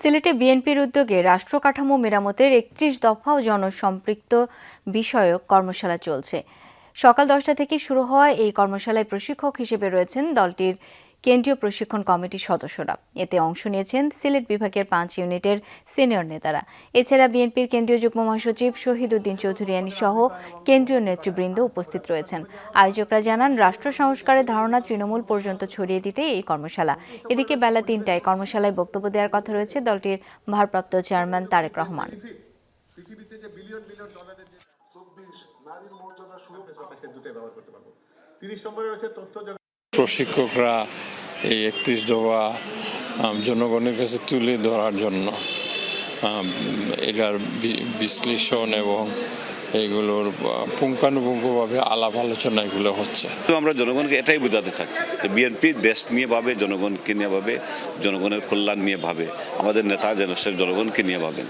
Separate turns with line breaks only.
সিলেটে বিএনপির উদ্যোগে রাষ্ট্র কাঠামো মেরামতের একত্রিশ দফাও জনসম্পৃক্ত বিষয়ক কর্মশালা চলছে। সকাল দশটা থেকে শুরু হওয়া এই কর্মশালায় প্রশিক্ষক হিসেবে রয়েছেন দলটির কেন্দ্রীয় প্রশিক্ষণ কমিটির সদস্যরা। এতে অংশ নিয়েছেন সিলেট বিভাগের পাঁচ ইউনিটের সিনিয়র নেতারা। এছাড়া বিএনপির কেন্দ্রীয় যুগ্ম মহাসচিব শহীদ উদ্দিন চৌধুরিয়ানী সহ কেন্দ্রীয় নেতৃবৃন্দ উপস্থিত রয়েছেন। আয়োজকরা জানান রাষ্ট্র সংস্কারের ধারণা তৃণমূল পর্যন্ত ছড়িয়ে দিতে এই কর্মশালা। এদিকে বেলা তিনটায় কর্মশালায় বক্তব্য দেওয়ার কথা রয়েছে দলটির ভারপ্রাপ্ত চেয়ারম্যান তারেক রহমান।
পৃথিবীতে যে বিলিয়ন বিলিয়ন ডলারের যে
চব্বিশ নারীর মর্যাদা সুরক্ষা
দুটোই ব্যবহার করতে পারব। তিরিশ নম্বরে রয়েছে তথ্য
প্রশিক্ষকরা এই একত্রিশ দফা জনগণের কাছে তুলে ধরার জন্য এটার বিশ্লেষণ এবং এইগুলোর পুঙ্খানুপুঙ্খভাবে আলাপ আলোচনা এগুলো হচ্ছে।
তো আমরা জনগণকে এটাই বোঝাতে চাচ্ছি যে বিএনপি দেশ নিয়ে ভাবে, জনগণকে নিয়ে ভাবে, জনগণের কল্যাণ নিয়ে ভাবে, আমাদের নেতা যেন সে জনগণকে নিয়ে ভাবেন